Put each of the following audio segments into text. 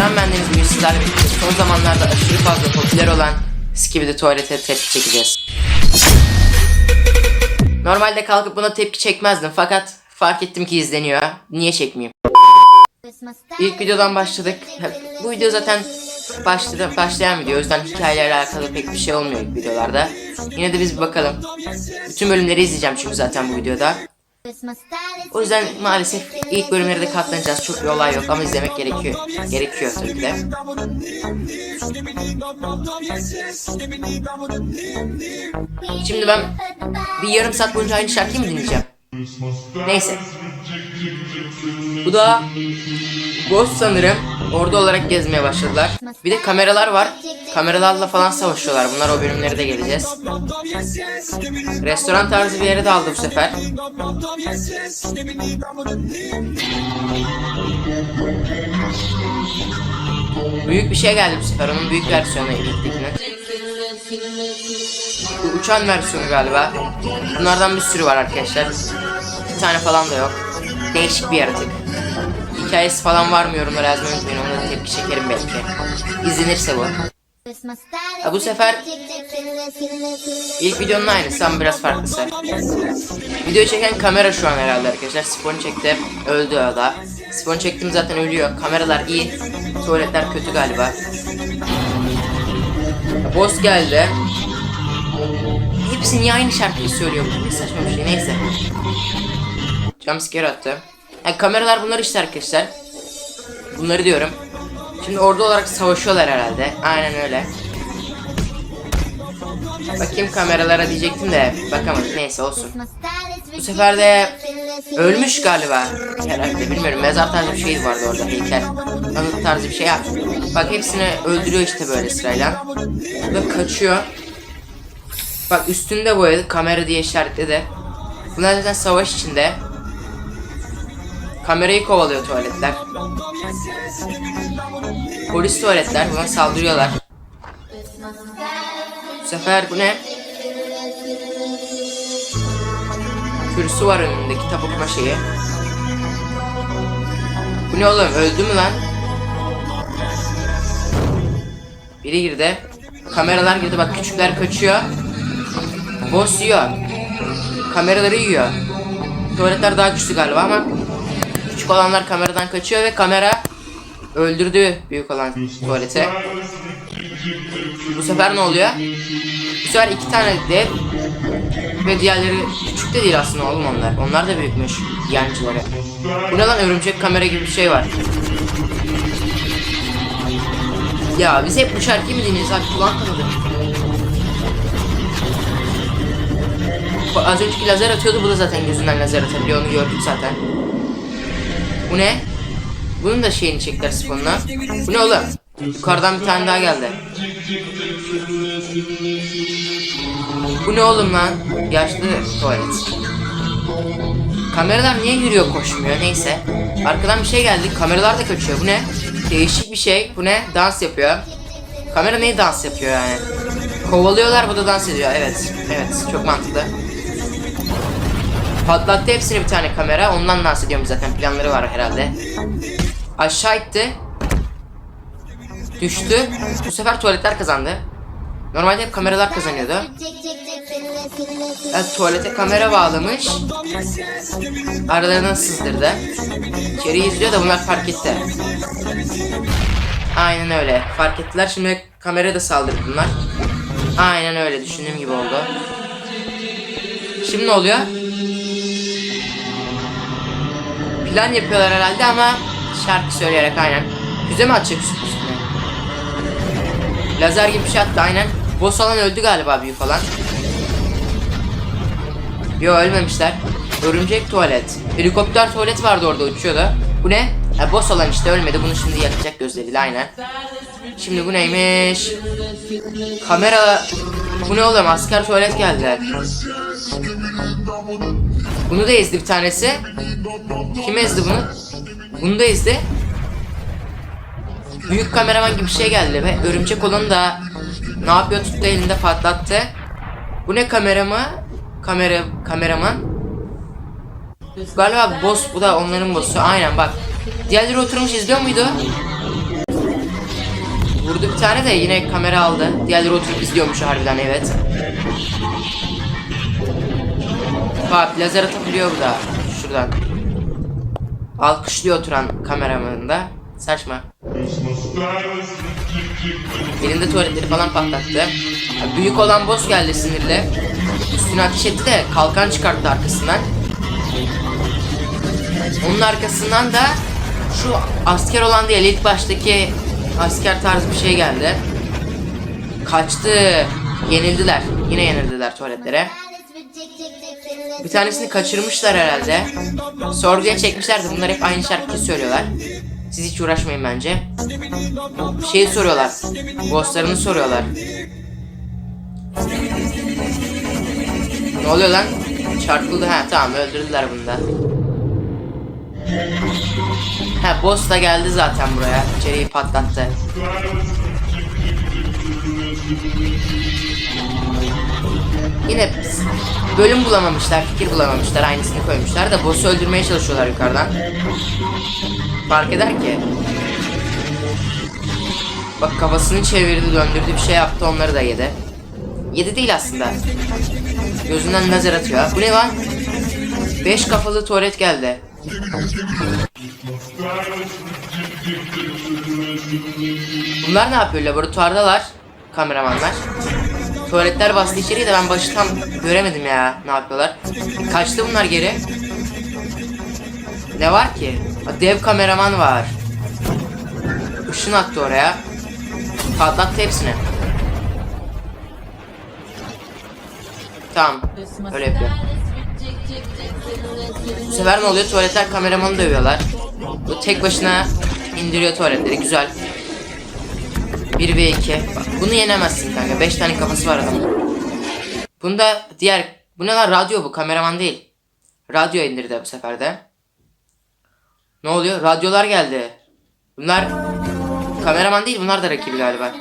Selam bendeniz bugün sizlerle birlikte son zamanlarda aşırı fazla popüler olan Skibidi tuvalete tepki çekeceğiz. Normalde kalkıp buna tepki çekmezdim fakat fark ettim ki izleniyor. Niye çekmeyeyim? İlk videodan başladık. Bu video zaten başladı, başlayan video. O yüzden hikayelerle alakalı pek bir şey olmuyor videolarda. Yine de biz bir bakalım. Bütün bölümleri izleyeceğim çünkü zaten bu videoda. O yüzden maalesef ilk bölümlere de katlanacağız. Çok bir olay yok ama izlemek gerekiyor. Gerekiyor tabii ki de. Şimdi ben bir yarım saat boyunca aynı şarkıyı mı dinleyeceğim? Neyse. Bu da Ghost sanırım. Orada olarak gezmeye başladılar. Bir de kameralar var. Kameralarla falan savaşıyorlar. Bunlar o bölümlere de geleceğiz. Restoran tarzı bir yere de aldı bu sefer. Büyük bir şey geldi bu sefer. Onun büyük versiyonu ilktekinin. Bu uçan versiyonu galiba. Bunlardan bir sürü var arkadaşlar. Tane falan da yok. Değişik bir yaratık. Hikayesi falan var mı yorumlara yazmayı unutmayın. Ona da tepki çekerim belki. İzlenirse bu. Ha, bu sefer İlk videonun aynısı ama biraz farklısı. Video çeken kamera şu an herhalde arkadaşlar. Sifon çekti. Öldü o da. Sifon çektim zaten ölüyor. Kameralar iyi. Tuvaletler kötü galiba. Boss geldi. Hepsi niye aynı şarkıyı söylüyor? Ne saçma bir şey. Neyse. Jumpscare attı. Yani kameralar bunlar işte arkadaşlar. Bunları diyorum. Şimdi orada olarak savaşıyorlar herhalde. Aynen öyle. Bakayım kameralara diyecektim de bakamadık neyse olsun. Bu sefer de Ölmüş galiba. Herhalde bilmiyorum mezar tarzı bir şey vardı orada heykel. Anıt tarzı bir şey yap. Bak hepsini öldürüyor işte böyle sırayla. Ve kaçıyor. Bak üstünde boyadı kamera diye işaretledi. Bunlar zaten savaş içinde. Kamerayı kovalıyor tuvaletler. Polis tuvaletler buna saldırıyorlar. Bu sefer bu ne? Kürsü var önünde kitap okuma şeyi. Bu ne oğlum öldü mü lan? Biri girdi. Kameralar girdi bak küçükler kaçıyor. Boss yiyor. Kameraları yiyor. Tuvaletler daha güçlü galiba ama küçük olanlar kameradan kaçıyor ve kamera öldürdü büyük olan tuvalete. Bu sefer ne oluyor? Bu sefer iki tane dev ve diğerleri küçük de değil aslında oğlum onlar. Onlar da büyükmüş yancıları. Bu ne lan örümcek kamera gibi bir şey var. Ya biz hep bu şarkıyı mı dinliyoruz abi kulağım kanadı. Az önceki lazer atıyordu bu da zaten gözünden lazer atabiliyor onu gördük zaten. Bu ne? Bunun da şeyini çektiler sifonuna. Bu ne oğlum? Yukarıdan bir tane daha geldi. Bu ne oğlum lan? Yaşlı tuvalet. Kameralar niye yürüyor koşmuyor neyse. Arkadan bir şey geldi. Kameralar da kaçıyor. Bu ne? Değişik bir şey. Bu ne? Dans yapıyor. Kamera neyi dans yapıyor yani? Kovalıyorlar bu da dans ediyor. Evet. Evet. Çok mantıklı. Patlattı hepsini bir tane kamera. Ondan dans ediyorum zaten. Planları var herhalde. Aşağı itti. Düştü. Bu sefer tuvaletler kazandı. Normalde hep kameralar kazanıyordu. Evet, tuvalete kamera bağlamış. Aralarından sızdırdı. İçeriği izliyor da bunlar fark etti. Aynen öyle. Fark ettiler. Şimdi kamera da saldırdı bunlar. Aynen öyle. Düşündüğüm gibi oldu. Şimdi ne oluyor? Plan yapıyorlar herhalde ama şarkı söyleyerek aynen. Füze mi atacak üstüne? Lazer gibi bir şey attı aynen. Boss olan öldü galiba büyük olan. Yo ölmemişler. Örümcek tuvalet. Helikopter tuvalet vardı orada uçuyordu. Bu ne? Ha, boss olan işte ölmedi. Bunu şimdi yakacak gözleriyle aynen. Şimdi bu neymiş? Kamera... Bu ne oğlum? Asker tuvalet geldiler. Bunu da ezdi bir tanesi. Kim ezdi bunu? Bunu da ezdi. Büyük kameraman gibi bir şey geldi ve örümcek olanı da ne yapıyor tuttu elinde patlattı. Bu ne kamera mı? Kamera kameraman. Galiba boss bu da onların bossu. Aynen bak. Diğerleri oturmuş izliyor muydu? Bir tane de yine kamera aldı. Diğerleri oturup izliyormuş harbiden evet. Bak lazer atabiliyor bu da. Şuradan. Alkışlıyor oturan kameramanın da. Saçma. Elinde tuvaletleri falan patlattı. Ya, Büyük olan boss geldi sinirli. Üstüne ateş etti de kalkan çıkarttı arkasından. Onun arkasından da şu asker olan değil ilk baştaki asker tarzı bir şey geldi. Kaçtı. Yenildiler. Yine yenildiler tuvaletlere. Bir tanesini kaçırmışlar herhalde. Sorguya çekmişler de bunlar hep aynı şarkıyı söylüyorlar. Siz hiç uğraşmayın bence. Şeyi soruyorlar. Bosslarını soruyorlar. Ne oluyor lan? Çarpıldı ha tamam öldürdüler bunu da. Ha boss da geldi zaten buraya. İçeriği patlattı. Yine bölüm bulamamışlar, fikir bulamamışlar, aynısını koymuşlar da boss'u öldürmeye çalışıyorlar yukarıdan. Fark eder ki. Bak kafasını çevirdi, döndürdü bir şey yaptı, onları da yedi. Yedi değil aslında. Gözünden lazer atıyor. Bu ne lan? Beş kafalı tuvalet geldi. Bunlar ne yapıyor? Laboratuvardalar. Kameramanlar. Tuvaletler bastı içeriye de ben başı tam göremedim ya ne yapıyorlar. Kaçtı bunlar geri. Ne var ki? Dev kameraman var. Işın attı oraya. Patlattı hepsini. Tamam. Öyle yapıyor. Bu sefer ne oluyor? Tuvaletler kameramanı dövüyorlar. Bu tek başına indiriyor tuvaletleri. Güzel. 1 ve 2. Bak, bunu yenemezsin kanka. 5 tane kafası var adamın. Bunda diğer... Bu ne lan? Radyo bu. Kameraman değil. Radyo indirdi bu sefer de. Ne oluyor? Radyolar geldi. Bunlar... Kameraman değil. Bunlar da rakibi galiba.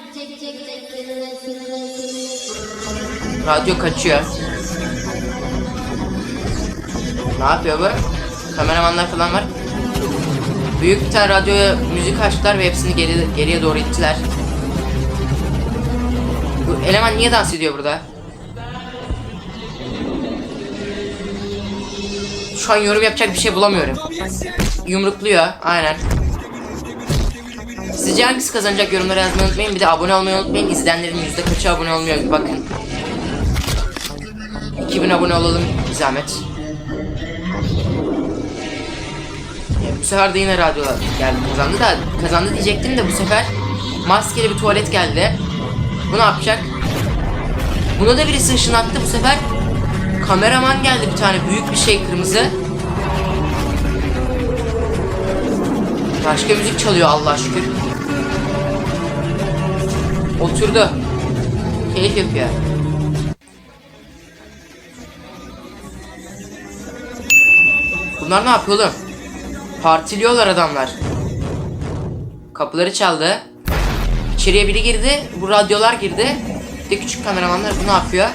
Radyo kaçıyor. Ne yapıyor bu? Kameramanlar falan var. Büyük bir tane radyoya müzik açtılar ve hepsini geri, geriye doğru ittiler. Bu eleman niye dans ediyor burada? Şu an yorum yapacak bir şey bulamıyorum. Yumrukluyor, aynen. Sizce hangisi kazanacak yorumlara yazmayı unutmayın. Bir de abone olmayı unutmayın. İzleyenlerin yüzde kaçı abone olmuyor bakın. 2000 abone olalım zahmet. Bu sefer de yine radyolar geldi kazandı da kazandı diyecektim de bu sefer maskeli bir tuvalet geldi. Bu ne yapacak? Buna da birisi ışın attı bu sefer. Kameraman geldi bir tane büyük bir şey kırmızı. Başka müzik çalıyor Allah şükür. Oturdu. Keyif yapıyor. Bunlar ne yapıyor oğlum? Partiliyorlar adamlar. Kapıları çaldı. İçeriye biri girdi. Bu radyolar girdi. Bir de küçük kameramanlar bu ne yapıyor?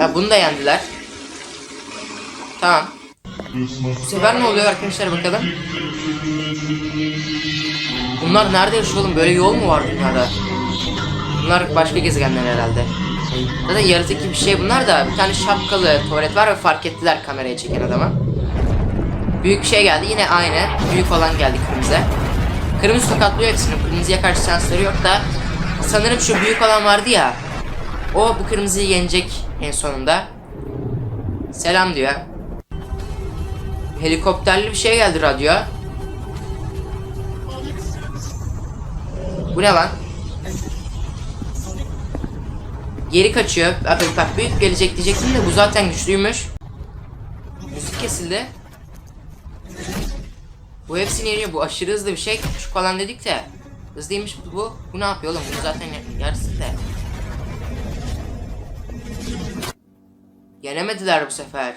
Ya bunu da yendiler. Tamam. Bu sefer ne oluyor arkadaşlar bakalım. Bunlar nerede yaşıyor oğlum? Böyle yol mu var dünyada? Bunlar başka gezegenler herhalde. Zaten yaratık gibi bir şey bunlar da. Bir tane şapkalı tuvalet var ve fark ettiler kameraya çeken adama. Büyük şey geldi. Yine aynı. Büyük olan geldi kırmızı. Kırmızı tokatlıyor hepsini. Kırmızıya karşı şansları yok da. Sanırım şu büyük olan vardı ya. O bu kırmızıyı yenecek en sonunda. Selam diyor. Helikopterli bir şey geldi radyo. Bu ne lan? Geri kaçıyor. Abi bak büyük gelecek diyecektim de bu zaten güçlüymüş. Müzik kesildi. Bu hepsini yeniyor. Bu aşırı hızlı bir şey. Küçük falan dedik de. Hızlıymış bu. Bu ne yapıyor oğlum? Bu zaten yarısı da. Yenemediler bu sefer.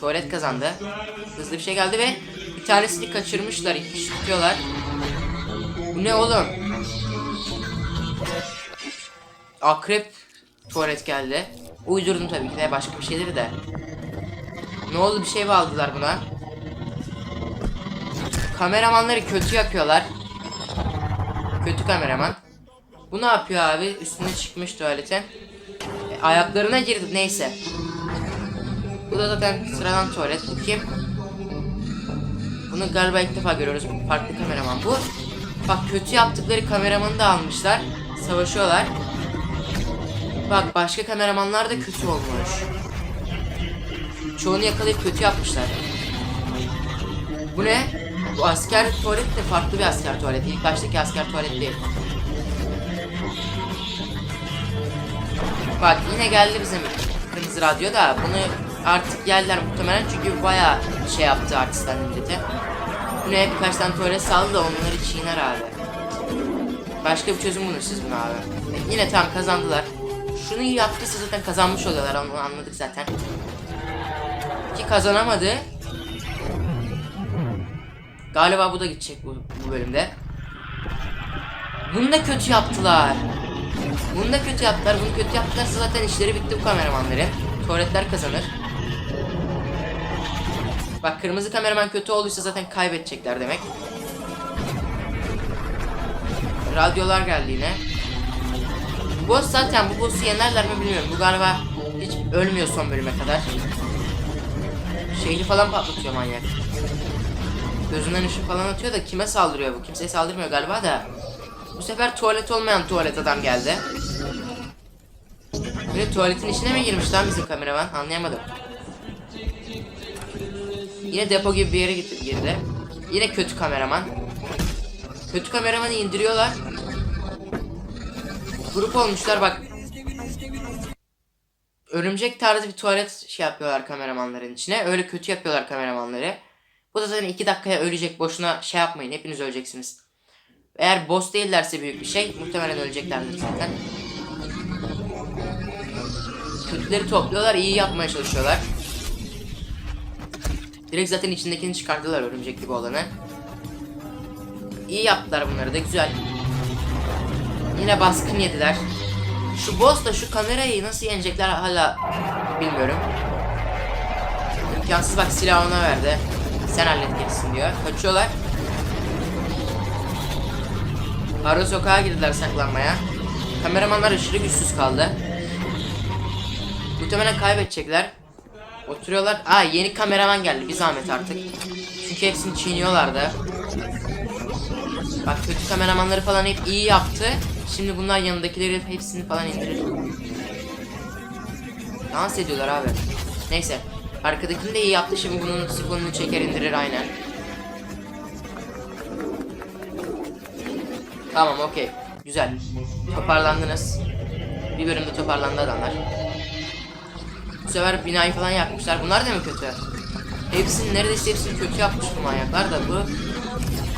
Tuvalet kazandı. Hızlı bir şey geldi ve bir tanesini kaçırmışlar. Kişi tutuyorlar. Bu ne oğlum? Akrep tuvalet geldi. Uydurdum tabii ki de başka bir şeyleri de. Ne oldu bir şey mi aldılar buna? Kameramanları kötü yapıyorlar. Kötü kameraman. Bu ne yapıyor abi? Üstüne çıkmış tuvaletin. E, ayaklarına girdi neyse. Bu da zaten sıradan tuvalet. Bu kim? Bunu galiba ilk defa görüyoruz. Farklı kameraman bu. Bak kötü yaptıkları kameramanı da almışlar. Savaşıyorlar. Bak başka kameramanlar da kötü olmuş. Çoğunu yakalayıp kötü yapmışlar. Bu ne? Bu asker tuvalet de farklı bir asker tuvaleti. İlk baştaki asker tuvalet değil. Bak yine geldi bizim kırmızı radyo da bunu artık geldiler muhtemelen çünkü bayağı şey yaptı artistler millete. Bu ne birkaç tane tuvalet saldı da onları çiğner abi. Başka bir çözüm bulun siz buna abi. E, yine tam kazandılar. Şunu yaptıysa zaten kazanmış oluyorlar onu anladık zaten. Ki kazanamadı. Galiba bu da gidecek bu, bu bölümde. Bunu da kötü yaptılar. Bunu da kötü yaptılar. Bunu kötü yaptılarsa zaten işleri bitti bu kameramanların. Tuvaletler kazanır. Bak kırmızı kameraman kötü olduysa zaten kaybedecekler demek. Radyolar geldi yine. Bu boss zaten bu boss'u yenerler mi bilmiyorum. Bu galiba hiç ölmüyor son bölüme kadar. Şeyini falan patlatıyor manyak. Gözünden ışık falan atıyor da kime saldırıyor bu? Kimseye saldırmıyor galiba da. Bu sefer tuvalet olmayan tuvalet adam geldi. Böyle tuvaletin içine mi girmiş lan bizim kameraman? Anlayamadım. Yine depo gibi bir yere girdi. Yine kötü kameraman. Kötü kameramanı indiriyorlar. Grup olmuşlar bak. Örümcek tarzı bir tuvalet şey yapıyorlar kameramanların içine. Öyle kötü yapıyorlar kameramanları. Bu da zaten 2 dakikaya ölecek. Boşuna şey yapmayın. Hepiniz öleceksiniz. Eğer boss değillerse büyük bir şey. Muhtemelen öleceklerdir zaten. Kötüleri topluyorlar. iyi yapmaya çalışıyorlar. Direkt zaten içindekini çıkardılar örümcek gibi olanı. İyi yaptılar bunları da güzel. Yine baskın yediler. Şu boss da şu kamerayı nasıl yenecekler hala bilmiyorum. İmkansız bak silahı ona verdi. Sen hallet gerisini diyor. Kaçıyorlar. Ara sokağa girdiler saklanmaya. Kameramanlar aşırı güçsüz kaldı. Muhtemelen kaybedecekler. Oturuyorlar. Aa yeni kameraman geldi. Bir zahmet artık. Çünkü hepsini çiğniyorlardı. Bak kötü kameramanları falan hep iyi yaptı. Şimdi bunlar yanındakileri hepsini falan indirir. Dans ediyorlar abi. Neyse. Arkadakini de iyi yaptı. Şimdi bunun sifonunu çeker indirir aynen. Tamam okey. Güzel. Toparlandınız. Bir bölümde toparlandı adamlar. Bu sefer binayı falan yakmışlar. Bunlar da mı kötü? Hepsini neredeyse hepsini kötü yapmış bu manyaklar da bu.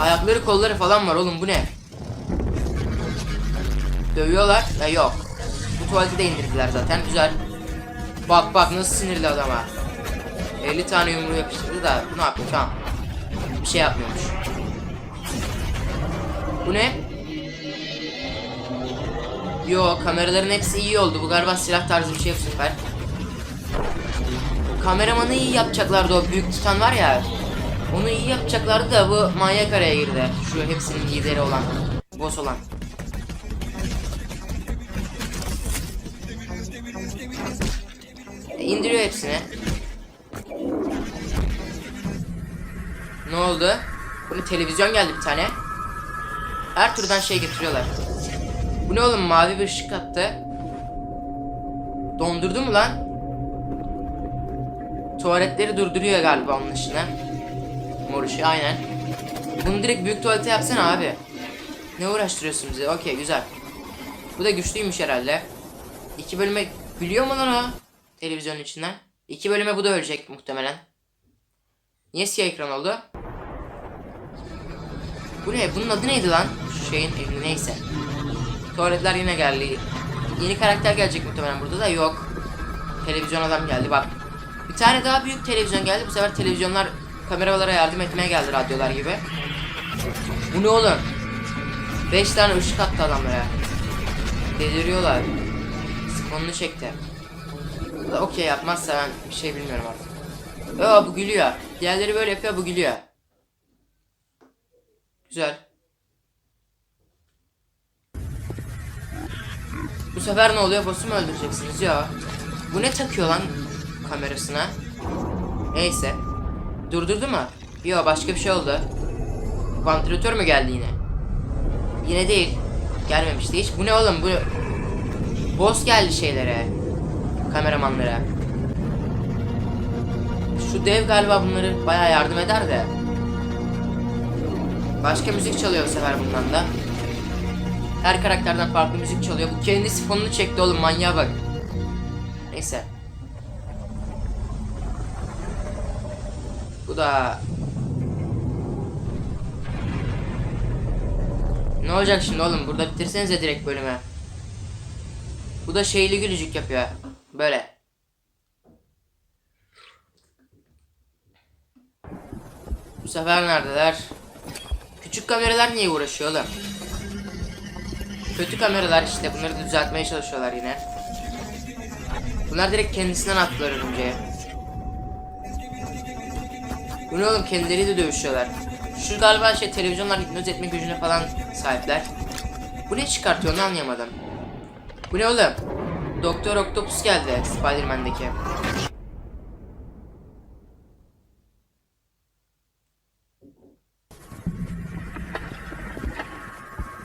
Ayakları kolları falan var oğlum bu ne? Dövüyorlar. Ya yok. Bu tuvaleti de indirdiler zaten. Güzel. Bak bak nasıl sinirli adama. 50 tane yumruğu yapıştırdı da ne yapıyor tamam. Bir şey yapmıyormuş. Bu ne? Yo kameraların hepsi iyi oldu. Bu galiba silah tarzı bir şey bu sefer. Kameramanı iyi yapacaklardı o büyük titan var ya. Onu iyi yapacaklardı da bu manyak araya girdi. Şu hepsinin lideri olan. Boss olan. E, indiriyor hepsini. Ne oldu? Bunu televizyon geldi bir tane. Her türden şey getiriyorlar. Bu ne oğlum mavi bir ışık attı. Dondurdu mu lan? Tuvaletleri durduruyor galiba onun işine. Mor ışığı aynen. Bunu direkt büyük tuvalete yapsana abi. Ne uğraştırıyorsun bizi? Okey güzel. Bu da güçlüymüş herhalde. İki bölüme gülüyor mu lan o? Televizyonun içinden. İki bölüme bu da ölecek muhtemelen. Niye siyah ekran oldu? Bu ne? Bunun adı neydi lan? Şu şeyin evi neyse. Tuvaletler yine geldi. Yeni karakter gelecek muhtemelen burada da yok. Televizyon adam geldi bak. Bir tane daha büyük televizyon geldi. Bu sefer televizyonlar kameralara yardım etmeye geldi radyolar gibi. Bu ne oğlum? 5 tane ışık attı adamlara. Deliriyorlar. Sifonunu çekti. Okey yapmazsa ben bir şey bilmiyorum artık. Aa bu gülüyor. Diğerleri böyle yapıyor bu gülüyor. Güzel. sefer ne oluyor? Boss'u mu öldüreceksiniz? Ya. Bu ne takıyor lan kamerasına? Neyse. Durdurdu mu? Yo başka bir şey oldu. Vantilatör mü geldi yine? Yine değil. Gelmemişti hiç. Bu ne oğlum? Bu boss geldi şeylere. Kameramanlara. Şu dev galiba bunları bayağı yardım eder de. Başka müzik çalıyor bu sefer bundan da. Her karakterden farklı müzik çalıyor. Bu kendi sifonunu çekti oğlum manyağa bak. Neyse. Bu da Ne olacak şimdi oğlum? Burada bitirsenize direkt bölümü. Bu da şeyli gülücük yapıyor. Böyle. Bu sefer neredeler? Küçük kameralar niye uğraşıyor oğlum? Kötü kameralar işte bunları düzeltmeye çalışıyorlar yine. Bunlar direkt kendisinden attılar örümceğe. Bu ne oğlum kendileriyle dövüşüyorlar. Şu galiba şey televizyonlar hipnoz etme gücüne falan sahipler. Bu ne çıkartıyor onu anlayamadım. Bu ne oğlum? Doktor Octopus geldi Spider-Man'deki.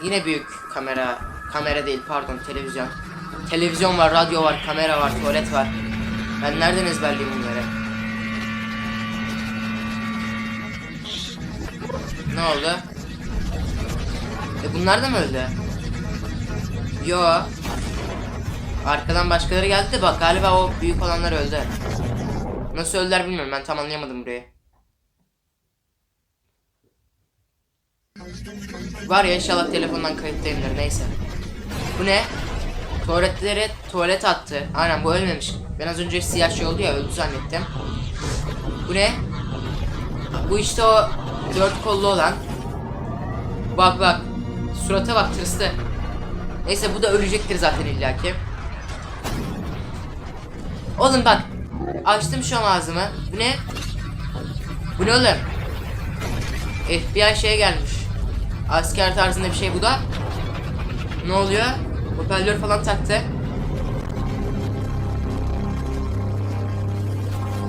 Yine büyük kamera, kamera değil pardon televizyon. Televizyon var, radyo var, kamera var, tuvalet var. Ben nereden ezberleyeyim bunları? Ne oldu? E bunlar da mı öldü? Yo. Arkadan başkaları geldi de bak galiba o büyük olanlar öldü. Nasıl öldüler bilmiyorum ben tam anlayamadım burayı. Var ya inşallah telefondan kayıttayımdır neyse. Bu ne? Tuvaletlere tuvalet attı. Aynen bu ölmemiş. Ben az önce siyah şey oldu ya öldü zannettim. Bu ne? Bu işte o dört kollu olan. Bak bak. Surata bak tırstı. Neyse bu da ölecektir zaten illaki. Oğlum bak. Açtım şu an ağzımı. Bu ne? Bu ne oğlum? FBI şeye gelmiş. Asker tarzında bir şey bu da. Ne oluyor? Hoparlör falan taktı.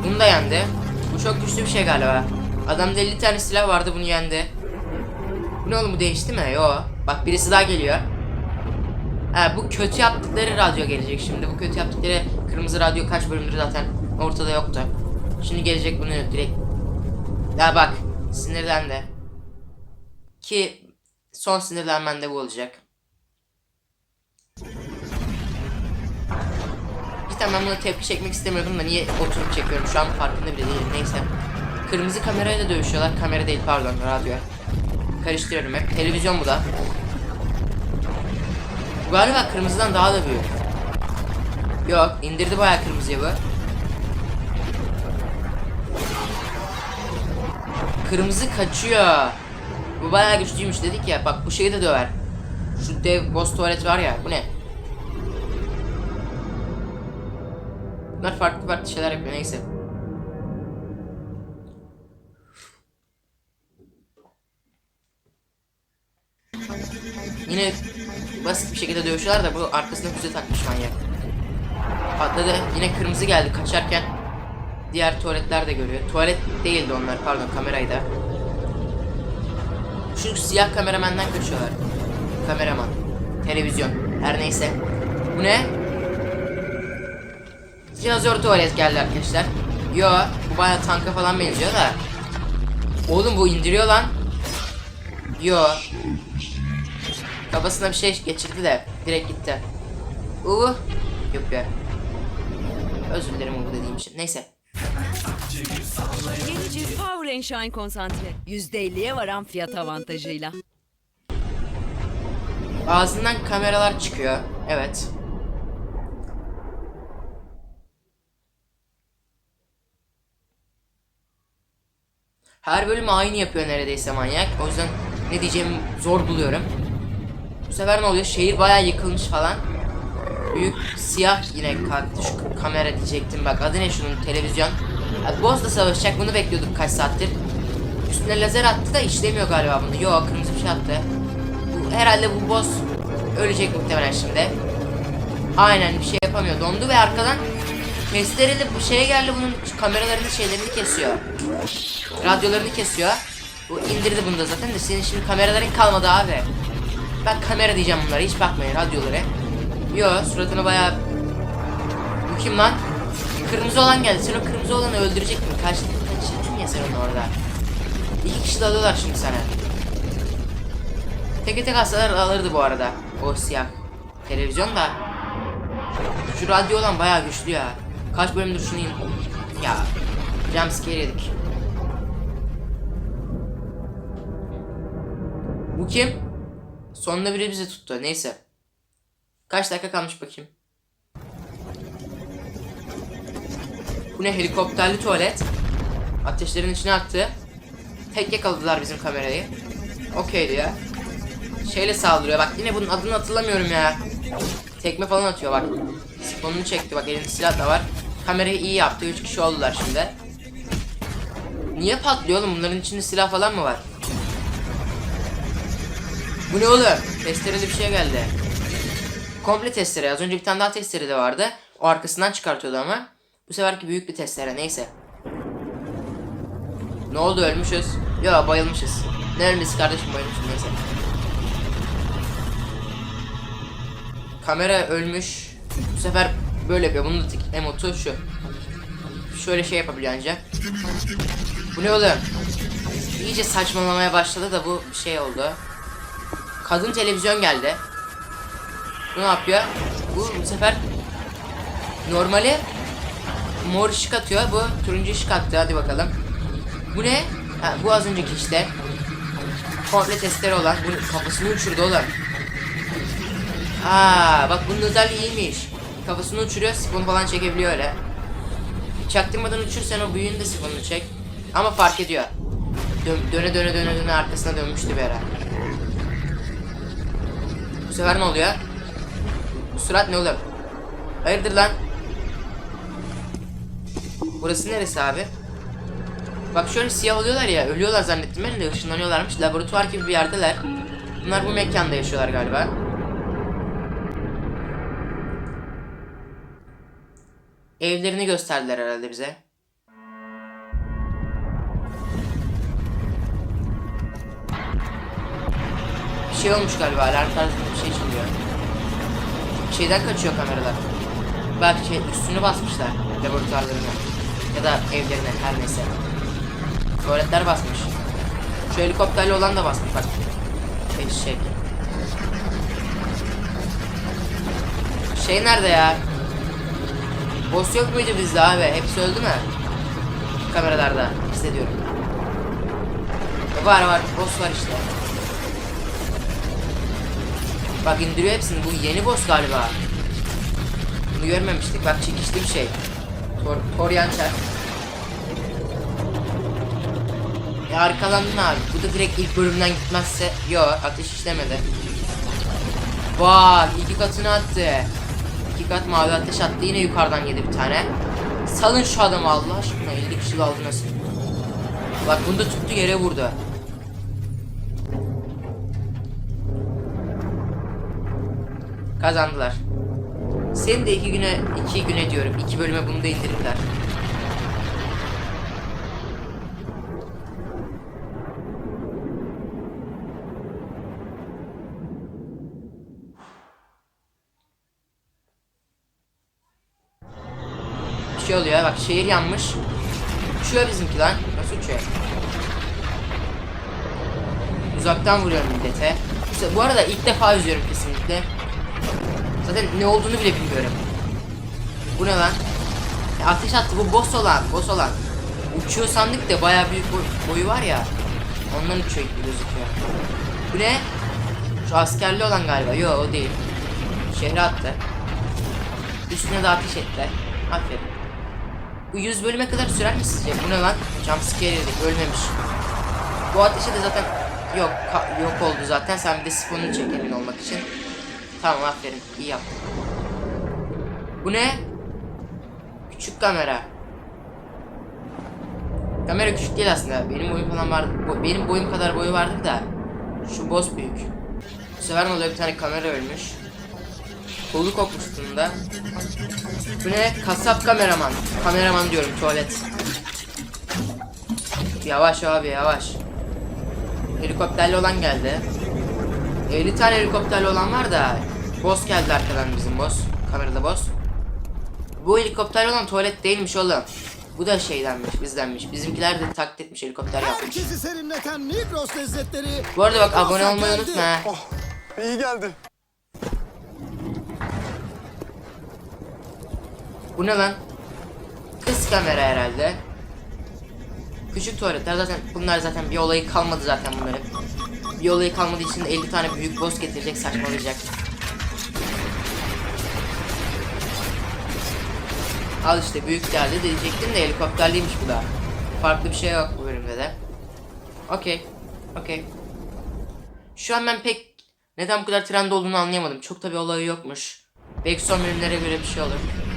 Bunu da yendi. Bu çok güçlü bir şey galiba. Adamda 50 tane silah vardı bunu yendi. Bu ne oğlum bu değişti mi? Yo. Bak birisi daha geliyor. Ha bu kötü yaptıkları radyo gelecek şimdi. Bu kötü yaptıkları kırmızı radyo kaç bölümdür zaten ortada yoktu. Şimdi gelecek bunu direkt. Ya bak sinirlendi. Ki son sinirlenmen de bu olacak. Cidden ben buna tepki çekmek istemiyordum da niye oturup çekiyorum şu an farkında bile değilim neyse. Kırmızı kamerayla dövüşüyorlar. Kamera değil pardon radyo. Karıştırıyorum hep. Televizyon bu da. Bu galiba kırmızıdan daha da büyük. Yok indirdi bayağı kırmızıyı bu. Kırmızı kaçıyor. Bu bayağı güçlüymüş dedik ya. Bak bu şeyi de döver. Şu dev boss tuvalet var ya. Bu ne? Bunlar farklı farklı şeyler yapıyor neyse. Yine basit bir şekilde dövüşüyorlar da bu arkasına füze takmış manyak. Patladı. Yine kırmızı geldi kaçarken. Diğer tuvaletler de görüyor. Tuvalet değildi onlar pardon kameraydı. Şu siyah kameramenden kaçıyorlar. Kameraman. Televizyon. Her neyse. Bu ne? Dinozor tuvalet geldi arkadaşlar. Yo, bu baya tanka falan benziyor da. Oğlum bu indiriyor lan. Yo. Kafasına bir şey geçirdi de direkt gitti. Uuu. Yok ya. Özür dilerim bu dediğim için. Neyse. Shine konsantre. %50'ye varan fiyat avantajıyla. Ağzından kameralar çıkıyor. Evet. Her bölüm aynı yapıyor neredeyse manyak. O yüzden ne diyeceğimi zor buluyorum. Bu sefer ne oluyor? Şehir bayağı yıkılmış falan. Büyük siyah yine kalktı şu kamera diyecektim bak adı ne şunun televizyon. Ya, Boss'la savaşacak bunu bekliyorduk kaç saattir. Üstüne lazer attı da işlemiyor galiba bunda. Yok kırmızı bir şey attı. Bu, herhalde bu boss ölecek muhtemelen şimdi. Aynen bir şey yapamıyor. Dondu ve arkadan testereli bu şeye geldi bunun kameralarını şeylerini kesiyor. Radyolarını kesiyor. Bu indirdi bunu da zaten de senin şimdi kameraların kalmadı abi. Ben kamera diyeceğim bunlara hiç bakmayın radyoları. Yo suratını bayağı... Bu kim lan? Kırmızı olan geldi. Sen o kırmızı olanı öldürecek mi? Kaç, kaçırdın ya sen onu orada. İki kişi de alıyorlar şimdi sana. Teke tek hastalar alırdı bu arada. O siyah. Televizyon da. Şu radyo olan bayağı güçlü ya. Kaç bölümdür şunu in... Ya. Jumpscare yedik. Bu kim? Sonunda biri bizi tuttu. Neyse. Kaç dakika kalmış bakayım. Bu ne helikopterli tuvalet. Ateşlerin içine attı. Tek yakaladılar bizim kamerayı. Okeydi ya. Şeyle saldırıyor bak yine bunun adını hatırlamıyorum ya. Tekme falan atıyor bak. Sifonunu çekti bak elinde silah da var. Kamerayı iyi yaptı 3 kişi oldular şimdi. Niye patlıyor oğlum bunların içinde silah falan mı var? Bu ne oğlum? Testereli bir şey geldi. Komple testere. Az önce bir tane daha testere de vardı. O arkasından çıkartıyordu ama. Bu seferki büyük bir testere. Neyse. Ne oldu ölmüşüz? Yo bayılmışız. Ne ölmesi kardeşim bayılmışız neyse. Kamera ölmüş. Bu sefer böyle yapıyor. Bunun da tek emotu şu. Şöyle şey yapabiliyor ancak. Bu ne oğlum? İyice saçmalamaya başladı da bu şey oldu. Kadın televizyon geldi. Bu ne yapıyor? Bu bu sefer normali mor ışık atıyor. Bu turuncu ışık attı. Hadi bakalım. Bu ne? Ha, bu az önceki işte. Komple testere olan. Bu kafasını uçurdu oğlum. Aa, bak bunun özelliği iyiymiş. Kafasını uçuruyor, sifonu falan çekebiliyor öyle. Çaktırmadan uçursan o büyüğün de sifonunu çek. Ama fark ediyor. Dön- döne döne döne döne arkasına dönmüştü bir ara. Bu sefer ne oluyor? Bu surat ne oğlum? Hayırdır lan? Burası neresi abi? Bak şöyle siyah oluyorlar ya, ölüyorlar zannettim ben de ışınlanıyorlarmış. Laboratuvar gibi bir yerdeler. Bunlar bu mekanda yaşıyorlar galiba. Evlerini gösterdiler herhalde bize. Bir şey olmuş galiba, alarm tarzında bir şey çalıyor. Şeyden kaçıyor kameralar. Belki şey üstünü basmışlar laboratuvarlarına. Ya da evlerine her neyse. Tuvaletler basmış. Şu helikopterli olan da basmış bak. Eşek. Şey nerede ya? Boss yok muydu bizde abi? Hepsi öldü mü? Kameralarda hissediyorum. Var var boss var işte. Bak indiriyor hepsini. Bu yeni boss galiba. Bunu görmemiştik. Bak çekişli bir şey. Tor, Tor Yançer. Ya arkalandın abi. Bu da direkt ilk bölümden gitmezse. Yo ateş işlemedi. Bak iki katını attı. İki kat mavi ateş attı. Yine yukarıdan yedi bir tane. Salın şu adamı Allah aşkına. 50 kişi kaldı nasıl? Bak bunu da tuttu yere vurdu. Kazandılar. Seni de iki güne, iki güne diyorum. iki bölüme bunu da indirirler. Şey oluyor bak şehir yanmış. Uçuyor bizimki lan. Nasıl uçuyor? Uzaktan vuruyorum millete. İşte bu arada ilk defa izliyorum kesinlikle. Zaten ne olduğunu bile bilmiyorum. Bu ne lan? Ya ateş attı bu boss olan, boss olan. Uçuyor sandık da bayağı büyük boy- boyu var ya. Ondan uçuyor gibi gözüküyor. Bu ne? Şu askerli olan galiba. Yo o değil. Şehre attı. Üstüne de ateş ettiler. Aferin. Bu 100 bölüme kadar sürer mi sizce? Bu ne lan? Jumpscare yedik ölmemiş. Bu ateşi de zaten yok yok oldu zaten. Sen bir de sifonunu çek olmak için. Tamam aferin iyi yaptın. Bu ne? Küçük kamera. Kamera küçük değil aslında. Benim boyum falan vardı. bo- benim boyum kadar boyu vardı da. Şu boss büyük. Bu sefer ne oluyor? Bir tane kamera ölmüş. Kolu kopmuş bunda. Bu ne? Kasap kameraman. Kameraman diyorum tuvalet. Yavaş abi yavaş. Helikopterli olan geldi. 50 tane helikopterli olan var da boss geldi arkadan bizim boss. Kamerada boss. Bu helikopterli olan tuvalet değilmiş oğlum. Bu da şeydenmiş, bizdenmiş. Bizimkiler de taklit etmiş helikopter yapmış. Herkesi serinleten Migros lezzetleri. Bu arada bak abone olmayı unutma. Oh, iyi geldi. Bu ne lan? Kız kamera herhalde. Küçük tuvaletler zaten bunlar zaten bir olayı kalmadı zaten bunların. Bir olayı kalmadığı için de 50 tane büyük boss getirecek saçmalayacak. Al işte büyük geldi diyecektim de helikopterliymiş bu da. Farklı bir şey yok bu bölümde de. Okey. Okey. Şu an ben pek neden bu kadar trend olduğunu anlayamadım. Çok da bir olayı yokmuş. Belki son bölümlere göre bir şey olur.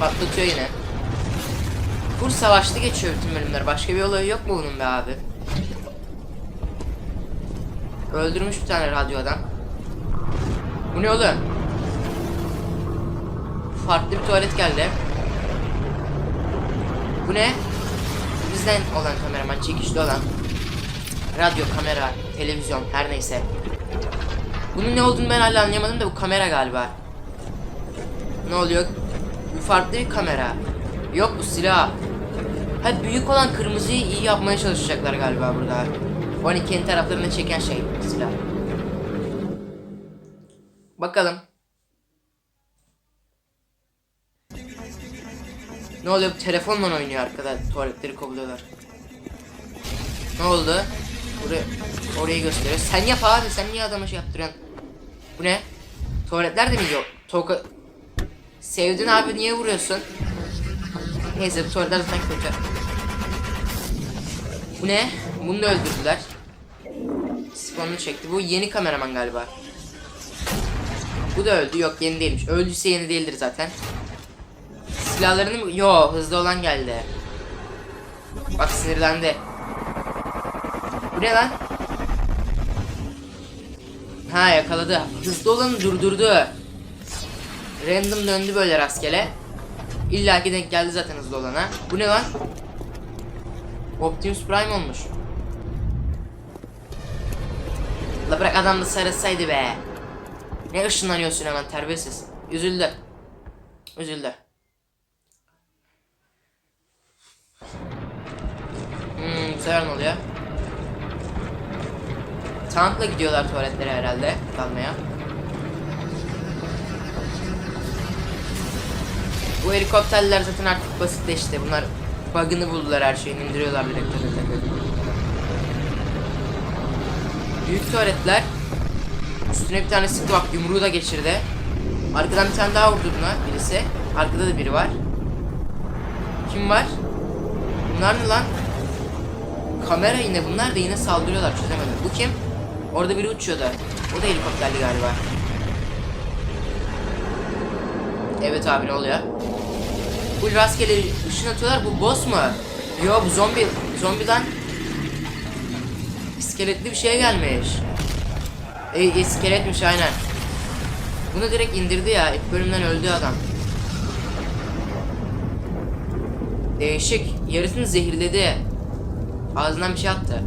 Patlatıyor yine. Full savaşlı geçiyor bütün bölümler. Başka bir olayı yok mu bunun be abi? Öldürmüş bir tane radyo adam. Bu ne oğlum? Farklı bir tuvalet geldi. Bu ne? Bizden olan kameraman, çekişli olan. Radyo, kamera, televizyon, her neyse. Bunun ne olduğunu ben hala anlayamadım da bu kamera galiba. Ne oluyor? Farklı bir kamera. Yok bu silah. Ha büyük olan kırmızıyı iyi yapmaya çalışacaklar galiba burada. 12'nin taraflarını çeken şey silah. Bakalım. Ne oluyor? Telefonla oynuyor arkada. Tuvaletleri kovalıyorlar. Ne oldu? Buraya, orayı gösteriyor. Sen yap abi. Sen niye adama şey yaptırıyorsun? Bu ne? Tuvaletler de mi yok? Toka... Sevdin abi niye vuruyorsun? Neyse bu tuvaletler zaten kötü. Bu ne? Bunu da öldürdüler. Spawn'u çekti. Bu yeni kameraman galiba. Bu da öldü. Yok yeni değilmiş. Öldüyse yeni değildir zaten. Silahlarını mı? Yo hızlı olan geldi. Bak sinirlendi. Bu ne lan? Ha yakaladı. Hızlı olanı durdurdu. Random döndü böyle rastgele. İlla ki denk geldi zaten hızlı olana. Bu ne lan? Optimus Prime olmuş. La bırak adam da sarılsaydı be. Ne ışınlanıyorsun hemen terbiyesiz. Üzüldü. Üzüldü. Hmm, bu sefer ne oluyor? Tankla gidiyorlar tuvaletlere herhalde kalmaya. Bu helikopterler zaten artık basitleşti. Bunlar bug'ını buldular her şeyini indiriyorlar direkt. tık. Büyük tuvaletler. Üstüne bir tane sıktı bak yumruğu da geçirdi. Arkadan bir tane daha vurdu buna birisi. Arkada da biri var. Kim var? Bunlar ne lan? Kamera yine bunlar da yine saldırıyorlar çözemedim. Bu kim? Orada biri uçuyordu. O da helikopterli galiba. Evet abi ne oluyor? Bu rastgele ışın atıyorlar. Bu boss mu? Yo bu zombi. Zombiden iskeletli bir şey gelmiş. E, iskeletmiş aynen. Bunu direkt indirdi ya. İlk bölümden öldü adam. Değişik. Yarısını zehirledi. Ağzından bir şey attı.